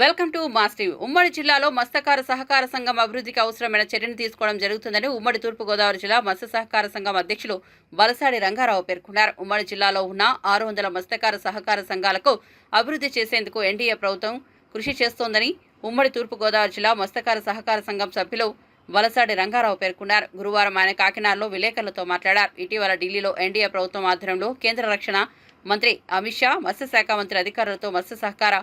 Welcome to మాస్టివ్ ఉమ్మడి జిల్లాలో మత్స్యకార సహకార సంఘం అభివృద్ధికి అవసరమైన చర్యలు తీసుకోవడం జరుగుతుందని ఉమ్మడి తూర్పుగోదావరి జిల్లా మత్స్య సహకార సంఘం అధ్యక్షులు వలసాడి రంగారావు పేర్కొన్నారు. ఉమ్మడి జిల్లాలో ఉన్న ఆరు వందల మత్స్యకార సహకార సంఘాలకు అభివృద్ధి చేసేందుకు ఎన్డీఏ ప్రభుత్వం కృషి చేస్తోందని ఉమ్మడి తూర్పుగోదావరి జిల్లా మత్స్యకార సహకార సంఘం సభ్యులు వలసాడి రంగారావు పేర్కొన్నారు. గురువారం ఆయన కాకినాడలో విలేకరులతో మాట్లాడారు. ఇటీవల ఢిల్లీలో ఎన్డీఏ ప్రభుత్వం ఆధ్వర్యంలో కేంద్ర రక్షణ మంత్రి అమిత్ షా మత్స్యశాఖ మంత్రి అధికారులతో మత్స్య సహకార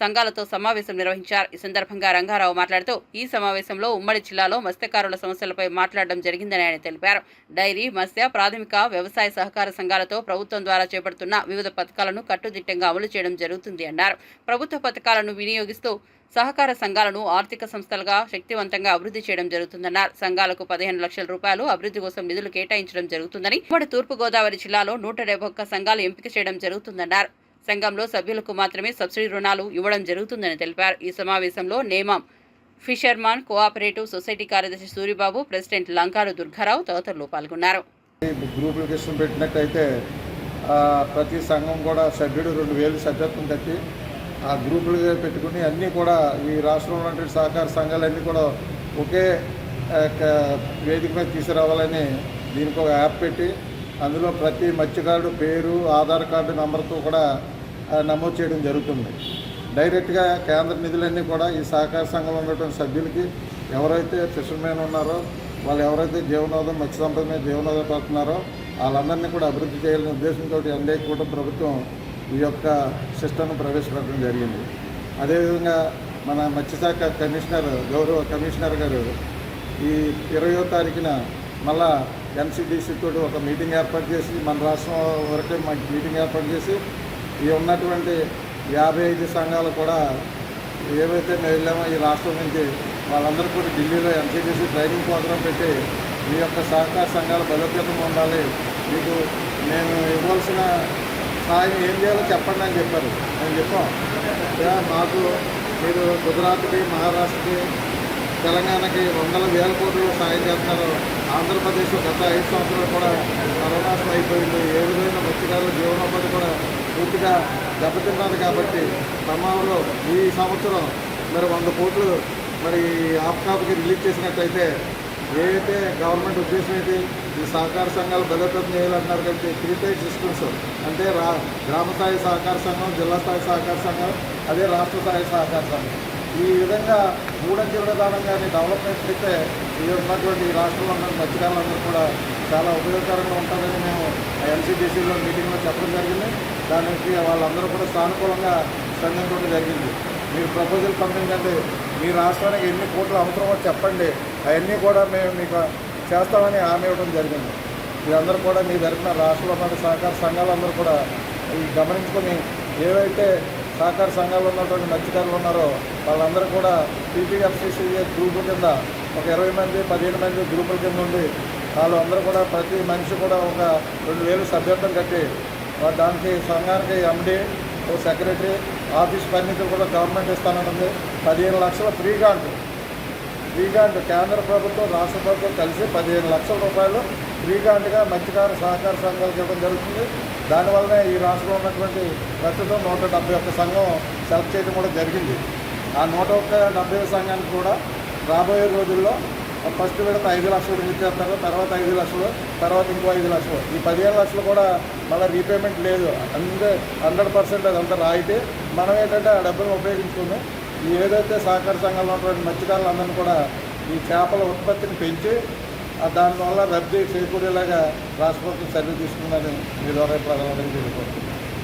సంఘాలతో సమావేశం నిర్వహించారు. ఈ సందర్భంగా రంగారావు మాట్లాడుతూ ఈ సమావేశంలో ఉమ్మడి జిల్లాలో మత్స్యకారుల సమస్యలపై మాట్లాడడం జరిగిందని ఆయన తెలిపారు. డైరీ మత్స్య ప్రాథమిక వ్యవసాయ సహకార సంఘాలతో ప్రభుత్వం ద్వారా చేపడుతున్న వివిధ పథకాలను కట్టుదిట్టంగా అమలు చేయడం జరుగుతుంది అన్నారు. ప్రభుత్వ పథకాలను వినియోగిస్తూ సహకార సంఘాలను ఆర్థిక సంస్థలుగా శక్తివంతంగా అభివృద్ధి చేయడం జరుగుతుందన్నారు. సంఘాలకు పదిహేను లక్షల రూపాయలు అభివృద్ధి కోసం నిధులు కేటాయించడం జరుగుతుందని ఉమ్మడి తూర్పుగోదావరి జిల్లాలో నూట ఒక్క సంఘాలు ఎంపిక చేయడం జరుగుతుందన్నారు. సంఘంలో సభ్యులకు మాత్రమే సబ్సిడీ రుణాలు ఇవ్వడం జరుగుతుందని తెలిపారు. ఈ సమావేశంలో నేమం ఫిషర్మాన్ కోఆపరేటివ్ సొసైటీ కార్యదర్శి సూరిబాబు ప్రెసిడెంట్ లంకారు దుర్గారావు తదితరులు పాల్గొన్నారు. గ్రూపుల కిష్టం పెట్టినట్టయితే ప్రతి సంఘం కూడా సభ్యుడు రెండు వేలు సభ్యత్వం కట్టి ఆ గ్రూపులుగా పెట్టుకుని అన్నీ కూడా ఈ రాష్ట్రంలో ఉన్నటువంటి సహకార సంఘాలన్నీ కూడా ఒకే వేదిక మీద తీసుకురావాలని దీనికి ఒక యాప్ పెట్టి అందులో ప్రతి మత్స్యకారుడు పేరు ఆధార్ కార్డు నెంబర్తో కూడా నమోదు చేయడం జరుగుతుంది. డైరెక్ట్గా కేంద్ర నిధులన్నీ కూడా ఈ సహకార సంఘంలో ఉన్నటువంటి సభ్యులకి ఎవరైతే ఫిషర్మెన్ ఉన్నారో వాళ్ళు ఎవరైతే జీవనోదం మత్స్య సంపద మీద జీవనోదం పడుతున్నారో వాళ్ళందరినీ కూడా అభివృద్ధి చేయాలనే ఉద్దేశంతో ఎన్డీఏ కూడా ప్రభుత్వం ఈ యొక్క సిస్టమ్ను ప్రవేశపెట్టడం జరిగింది. అదేవిధంగా మన మత్స్యశాఖ కమిషనర్ గౌరవ కమిషనర్ గారు ఈ ఇరవయో తారీఖున మళ్ళా ఎంసీడీసీ తోటి ఒక మీటింగ్ ఏర్పాటు చేసి మన రాష్ట్రం వరకే మాకు మీటింగ్ ఏర్పాటు చేసి ఈ ఉన్నటువంటి యాభై ఐదు సంఘాలు కూడా ఏవైతే వెళ్ళామో ఈ రాష్ట్రం నుంచి వాళ్ళందరూ కూడా ఢిల్లీలో ఎంసీడీసీ ట్రైనింగ్ ప్రోగ్రాం పెట్టి మీ యొక్క సహకార సంఘాలు బలోపేతం ఉండాలి. మీకు నేను ఇవ్వాల్సిన సాయం ఏం చేయాలో చెప్పండి అని చెప్పారు. నేను చెప్పాం. మాకు మీరు గుజరాత్కి మహారాష్ట్రకి తెలంగాణకి వందల వేల కోట్లు సాయం చేస్తున్నారు. ఆంధ్రప్రదేశ్ గత ఐదు సంవత్సరాలు కూడా సర్వనాశనం అయిపోయింది. ఏ విధమైన మత్స్యకారుల జీవనోపాధి కూడా పూర్తిగా దెబ్బతిన్నారు కాబట్టి ఖమ్మంలో ఈ సంవత్సరం మరి వంద కోట్లు మరి ఆప్కాప్కి రిలీజ్ చేసినట్టయితే ఏదైతే గవర్నమెంట్ ఉద్దేశం అయితే ఈ సహకార సంఘాలు బలోపేతం చేయాలన్నారు కాబట్టి త్రీ టైప్ సిస్టమ్స్ అంటే రా గ్రామ స్థాయి సహకార సంఘం జిల్లా స్థాయి సహకార సంఘం అదే రాష్ట్ర స్థాయి సహకార సంఘం. ఈ విధంగా మూడంచెల విధానంగానే డెవలప్మెంట్ అయితే ఈ ఉన్నటువంటి ఈ రాష్ట్రంలో ఉన్న మత్స్యకారులందరూ కూడా చాలా ఉపయోగకరంగా ఉంటుందని మేము ఎన్సీటీసీలో మీటింగ్లో చెప్పడం జరిగింది. దానికి వాళ్ళందరూ కూడా సానుకూలంగా స్పందించడం జరిగింది. మీరు ప్రపోజల్ పంపించండి. మీ రాష్ట్రానికి ఎన్ని కోట్లు అవసరమో చెప్పండి. అవన్నీ కూడా మేము మీకు చేస్తామని హామీ ఇవ్వడం జరిగింది. మీరందరూ కూడా మీ తరఫున రాష్ట్రంలో ఉన్న సహకార సంఘాలందరూ కూడా ఈ గమనించుకొని ఏవైతే సహకార సంఘాలు ఉన్నటువంటి మత్స్యకారులు ఉన్నారో వాళ్ళందరూ కూడా పీపీఎఫ్సిసి గ్రూపు కింద ఒక ఇరవై మంది పదిహేను మంది గ్రూపుల కింద ఉండి వాళ్ళు అందరూ కూడా ప్రతి మనిషి కూడా ఒక రెండు వేలు సభ్యత్వం కట్టి దానికి సంఘానికి ఎండి ఓ సెక్రటరీ ఆఫీస్ ఫర్నిచర్ కూడా గవర్నమెంట్ ఇస్తానంటుంది పదిహేను లక్షల ఫ్రీ గ్రాంట్. ఫ్రీ గ్రాంట్ కేంద్ర ప్రభుత్వం రాష్ట్ర ప్రభుత్వం కలిసి పదిహేను లక్షల రూపాయలు ఫ్రీ గ్రాంట్గా మత్స్యకార సహకార సంఘాలకు ఇవ్వడం జరుగుతుంది. దానివల్లనే ఈ రాష్ట్రంలో ఉన్నటువంటి ప్రస్తుతం నూట డెబ్బై ఒక్క సంఘం సెలెక్ట్ చేయడం కూడా జరిగింది. ఆ నూట ఒక్క డెబ్బై సంఘానికి కూడా రాబోయే రోజుల్లో ఫస్ట్ విడత ఐదు లక్షలు ఇచ్చేస్తారు తర్వాత ఐదు లక్షలు తర్వాత ఇంకో ఐదు లక్షలు. ఈ పదిహేను లక్షలు కూడా మళ్ళీ రీపేమెంట్ లేదు. అందే హండ్రెడ్ పర్సెంట్ అదంతా రాయితే మనం ఏంటంటే ఆ డబ్బులను ఉపయోగించుకుని ఏదైతే సహకార సంఘంలో ఉన్నటువంటి మత్స్యకారులందరినీ కూడా ఈ చేపల ఉత్పత్తిని పెంచి దానివల్ల రద్దీ చేకూరేలాగా రాష్ట్ర ప్రభుత్వం చర్యలు తీసుకుందని మీ ద్వారా ప్రజలందరికీ తెలియదు